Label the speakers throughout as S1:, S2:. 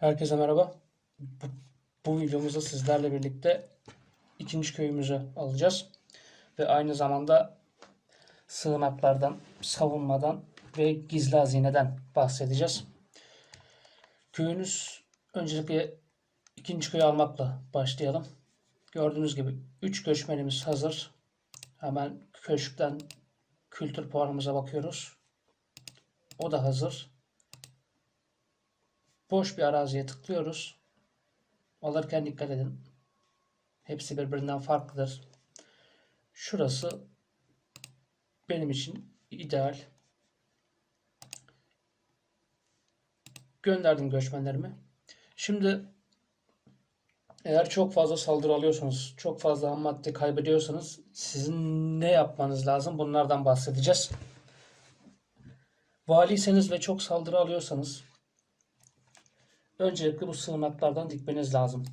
S1: Herkese merhaba. Bu, bu videomuzda sizlerle birlikte ikinci köyümüzü alacağız. Ve aynı zamanda sığınaklardan, savunmadan ve gizli hazineden bahsedeceğiz. Köyünüz öncelikle ikinci köyü almakla başlayalım. Gördüğünüz gibi 3 göçmenimiz hazır. Hemen köşkten kültür puanımıza bakıyoruz. O da hazır. Boş bir araziye tıklıyoruz. Alırken dikkat edin. Hepsi birbirinden farklıdır. Şurası benim için ideal. Gönderdim göçmenlerimi. Şimdi eğer çok fazla saldırı alıyorsanız, çok fazla ham madde kaybediyorsanız sizin ne yapmanız lazım? Bunlardan bahsedeceğiz. Valiyseniz ve çok saldırı alıyorsanız Öncelikle bu sığınaklardan dikmeniz lazım.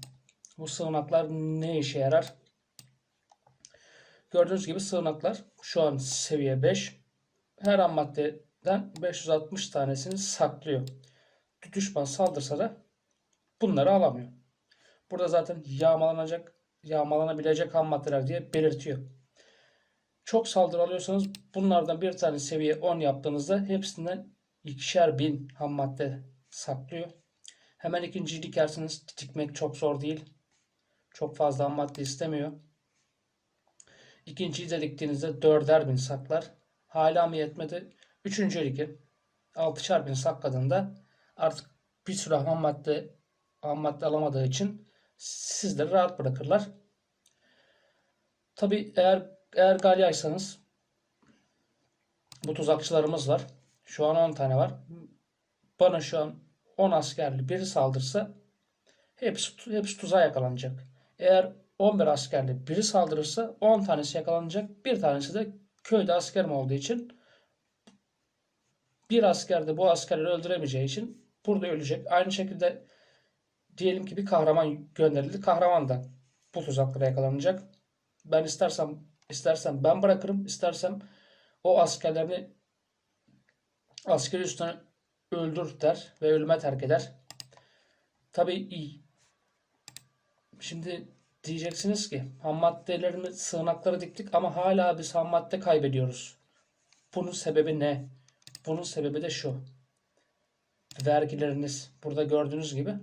S1: Bu sığınaklar ne işe yarar? Gördüğünüz gibi sığınaklar şu an seviye 5. Her an maddeden 560 tanesini saklıyor. Düşman saldırsa da bunları alamıyor. Burada zaten yağmalanacak, yağmalanabilecek ham maddeler diye belirtiyor. Çok saldırı alıyorsanız bunlardan bir tane seviye 10 yaptığınızda hepsinden ikişer bin ham madde saklıyor. Hemen ikinciyi dikersiniz. Dikmek çok zor değil. Çok fazla ham madde istemiyor. İkinciyi de diktiğinizde dörder bin saklar. Hala mı yetmedi? Üçüncü diki altışar bin sakladığında artık bir sürü ham madde ham madde alamadığı için sizleri rahat bırakırlar. Tabi eğer eğer galyaysanız bu tuzakçılarımız var. Şu an 10 tane var. Bana şu an 10 askerli biri saldırsa hepsi, hepsi tuzağa yakalanacak. Eğer 11 askerli biri saldırırsa 10 tanesi yakalanacak. Bir tanesi de köyde askerim olduğu için bir asker de bu askerleri öldüremeyeceği için burada ölecek. Aynı şekilde diyelim ki bir kahraman gönderildi. Kahraman da bu tuzaklara yakalanacak. Ben istersem istersem ben bırakırım, istersem o askerlerini askeri üstüne öldür der ve ölüme terk eder. Tabi iyi. Şimdi diyeceksiniz ki ham maddelerini sığınaklara diktik ama hala biz ham madde kaybediyoruz. Bunun sebebi ne? Bunun sebebi de şu. Vergileriniz burada gördüğünüz gibi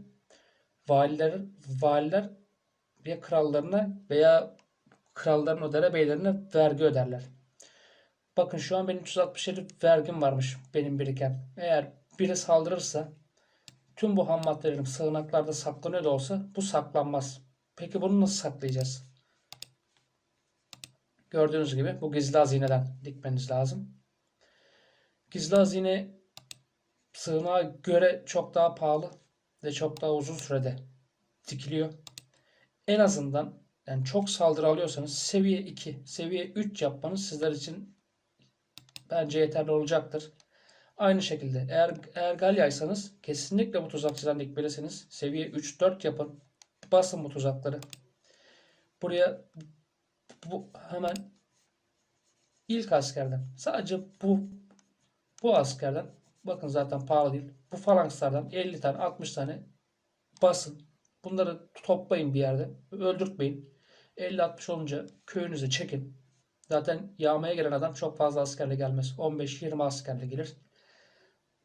S1: valiler valiler ya krallarına veya kralların o derebeylerine vergi öderler. Bakın şu an benim 367 vergim varmış benim biriken. Eğer biri saldırırsa tüm bu ham maddelerim sığınaklarda saklanıyor da olsa bu saklanmaz. Peki bunu nasıl saklayacağız? Gördüğünüz gibi bu gizli hazineden dikmeniz lazım. Gizli hazine sığınağa göre çok daha pahalı ve çok daha uzun sürede dikiliyor. En azından yani çok saldırı alıyorsanız seviye 2, seviye 3 yapmanız sizler için bence yeterli olacaktır. Aynı şekilde eğer, eğer galyaysanız kesinlikle bu tuzakçıdan dikmelisiniz. Seviye 3-4 yapın. Basın bu tuzakları. Buraya bu hemen ilk askerden sadece bu bu askerden bakın zaten pahalı değil. Bu falankslardan 50 tane 60 tane basın. Bunları toplayın bir yerde. Öldürtmeyin. 50-60 olunca köyünüze çekin. Zaten yağmaya gelen adam çok fazla askerle gelmez. 15-20 askerle gelir.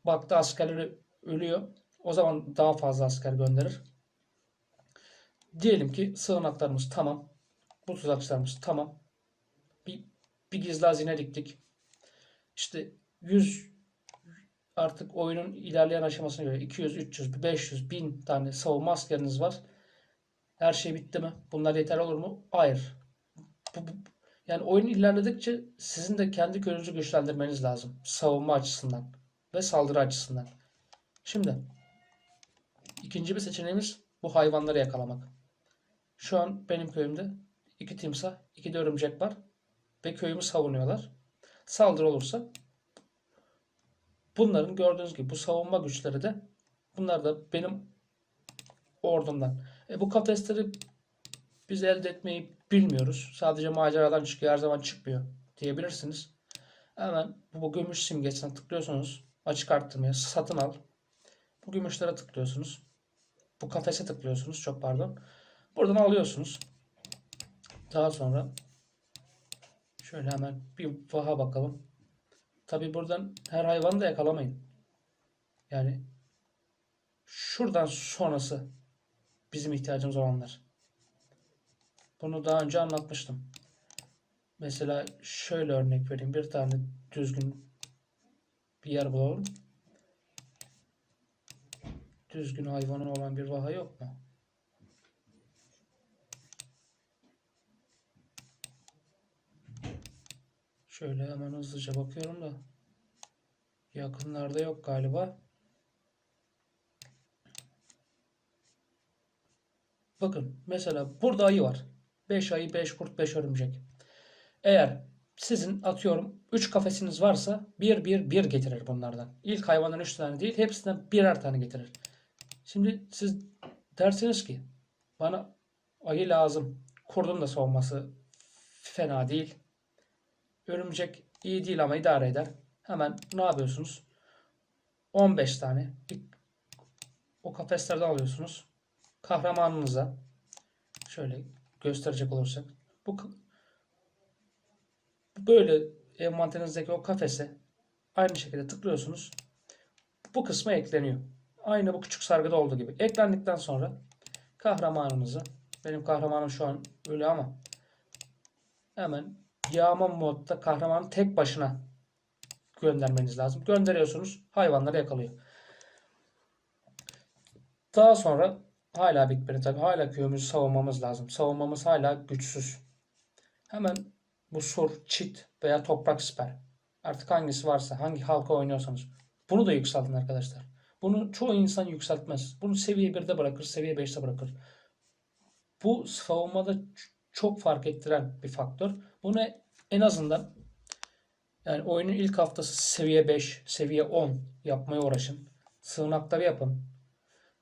S1: Baktı askerleri ölüyor. O zaman daha fazla asker gönderir. Diyelim ki sığınaklarımız tamam. Bu tuzakçılarımız tamam. Bir, bir gizli hazine diktik. İşte 100 artık oyunun ilerleyen aşamasına göre 200, 300, 500, 1000 tane savunma askeriniz var. Her şey bitti mi? Bunlar yeter olur mu? Hayır. Bu, bu, yani oyun ilerledikçe sizin de kendi köyünüzü güçlendirmeniz lazım. Savunma açısından ve saldırı açısından. Şimdi ikinci bir seçeneğimiz bu hayvanları yakalamak. Şu an benim köyümde iki timsah, iki de örümcek var ve köyümü savunuyorlar. Saldırı olursa bunların gördüğünüz gibi bu savunma güçleri de bunlar da benim ordumdan. E bu kafesleri biz elde etmeyi bilmiyoruz. Sadece maceradan çıkıyor her zaman çıkmıyor diyebilirsiniz. Hemen bu gümüş simgesine tıklıyorsunuz açık arttırmaya satın al. Bu gümüşlere tıklıyorsunuz. bu kafese tıklıyorsunuz. Çok pardon. Buradan alıyorsunuz. Daha sonra şöyle hemen bir vaha bakalım. Tabi buradan her hayvanı da yakalamayın. Yani şuradan sonrası bizim ihtiyacımız olanlar. Bunu daha önce anlatmıştım. Mesela şöyle örnek vereyim. Bir tane düzgün bir yer bulalım. Düzgün hayvanı olan bir vaha yok mu? Şöyle hemen hızlıca bakıyorum da yakınlarda yok galiba. Bakın mesela burada ayı var. 5 ayı, 5 kurt, 5 örümcek. Eğer sizin atıyorum 3 kafesiniz varsa 1 1 1 getirir bunlardan. İlk hayvandan 3 tane değil, hepsinden birer tane getirir. Şimdi siz dersiniz ki bana ayı lazım. Kurdun da savunması fena değil. Örümcek iyi değil ama idare eder. Hemen ne yapıyorsunuz? 15 tane o kafeslerden alıyorsunuz. Kahramanınıza şöyle gösterecek olursak bu böyle envanterinizdeki o kafese aynı şekilde tıklıyorsunuz. Bu kısma ekleniyor. Aynı bu küçük sargıda olduğu gibi. Eklendikten sonra kahramanımızı benim kahramanım şu an öyle ama hemen yağma modda kahramanı tek başına göndermeniz lazım. Gönderiyorsunuz. Hayvanları yakalıyor. Daha sonra hala bitmedi tabi. Hala köyümüzü savunmamız lazım. Savunmamız hala güçsüz. Hemen bu sur, çit veya toprak siper. Artık hangisi varsa, hangi halka oynuyorsanız. Bunu da yükseltin arkadaşlar. Bunu çoğu insan yükseltmez. Bunu seviye 1'de bırakır, seviye 5'te bırakır. Bu savunmada çok fark ettiren bir faktör. Bunu en azından yani oyunun ilk haftası seviye 5, seviye 10 yapmaya uğraşın. Sığınakları yapın.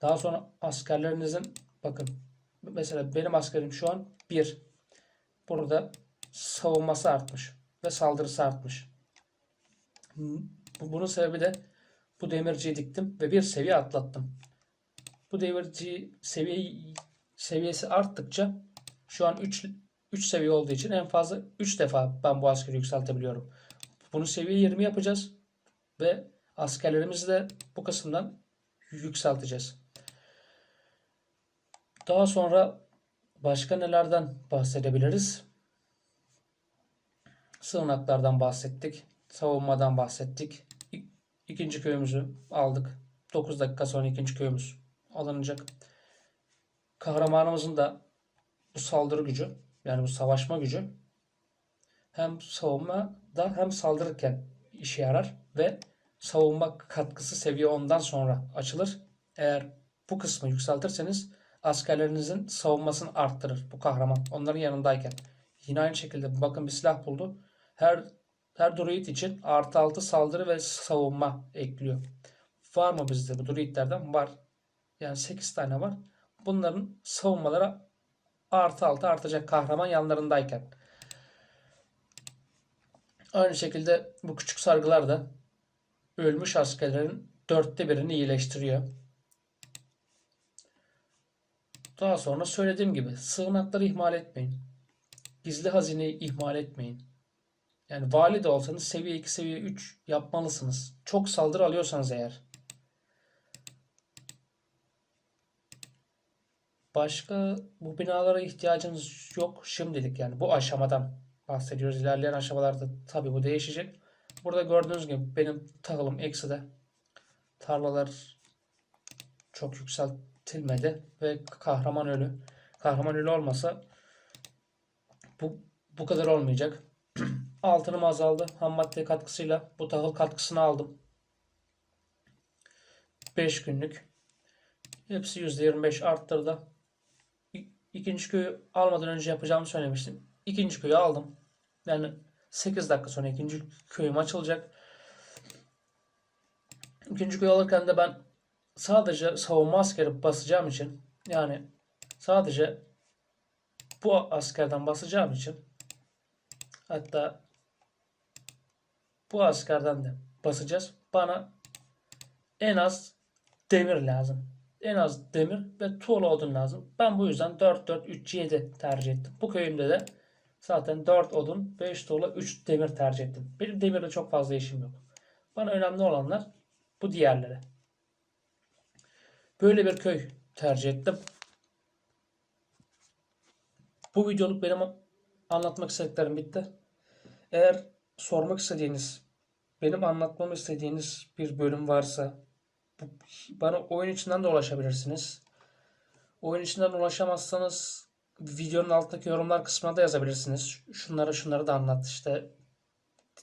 S1: Daha sonra askerlerinizin bakın mesela benim askerim şu an 1. Burada savunması artmış ve saldırısı artmış. Bunun sebebi de bu demirciyi diktim ve bir seviye atlattım. Bu demirci seviye seviyesi arttıkça şu an 3 3 seviye olduğu için en fazla 3 defa ben bu askeri yükseltebiliyorum. Bunu seviye 20 yapacağız ve askerlerimizi de bu kısımdan yükselteceğiz. Daha sonra başka nelerden bahsedebiliriz? Sığınaklardan bahsettik. Savunmadan bahsettik. İkinci köyümüzü aldık. 9 dakika sonra ikinci köyümüz alınacak. Kahramanımızın da bu saldırı gücü yani bu savaşma gücü hem savunmada hem saldırırken işe yarar ve savunma katkısı seviye 10'dan sonra açılır. Eğer bu kısmı yükseltirseniz askerlerinizin savunmasını arttırır bu kahraman onların yanındayken. Yine aynı şekilde bakın bir silah buldu. Her her druid için artı 6 saldırı ve savunma ekliyor. Var mı bizde bu druidlerden? Var. Yani 8 tane var. Bunların savunmaları artı 6 artacak kahraman yanlarındayken. Aynı şekilde bu küçük sargılar da ölmüş askerlerin dörtte birini iyileştiriyor. Daha sonra söylediğim gibi sığınakları ihmal etmeyin. Gizli hazineyi ihmal etmeyin. Yani vali de olsanız seviye 2, seviye 3 yapmalısınız. Çok saldırı alıyorsanız eğer. Başka bu binalara ihtiyacınız yok şimdilik yani bu aşamadan bahsediyoruz. İlerleyen aşamalarda tabii bu değişecek. Burada gördüğünüz gibi benim tahılım ekside. Tarlalar çok yükseltilmedi ve kahraman ölü. Kahraman ölü olmasa bu bu kadar olmayacak. Altınım azaldı. Ham madde katkısıyla bu tahıl katkısını aldım. 5 günlük. Hepsi %25 arttırdı. İkinci köyü almadan önce yapacağımı söylemiştim. İkinci köyü aldım. Yani 8 dakika sonra ikinci köyüm açılacak. İkinci köyü alırken de ben sadece savunma askeri basacağım için yani sadece bu askerden basacağım için hatta bu askerden de basacağız. Bana en az demir lazım. en az demir ve tuğla odun lazım. Ben bu yüzden 4 4 3 7 tercih ettim. Bu köyümde de zaten 4 odun, 5 tuğla, 3 demir tercih ettim. Benim demirle çok fazla işim yok. Bana önemli olanlar bu diğerleri. Böyle bir köy tercih ettim. Bu videoluk benim anlatmak istediklerim bitti. Eğer sormak istediğiniz, benim anlatmamı istediğiniz bir bölüm varsa bana oyun içinden de ulaşabilirsiniz. Oyun içinden ulaşamazsanız videonun altındaki yorumlar kısmına da yazabilirsiniz. Şunları şunları da anlat işte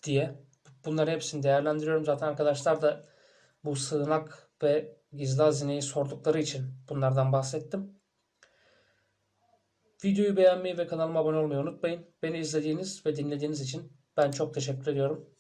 S1: diye. Bunların hepsini değerlendiriyorum. Zaten arkadaşlar da bu sığınak ve gizli hazineyi sordukları için bunlardan bahsettim. Videoyu beğenmeyi ve kanalıma abone olmayı unutmayın. Beni izlediğiniz ve dinlediğiniz için ben çok teşekkür ediyorum.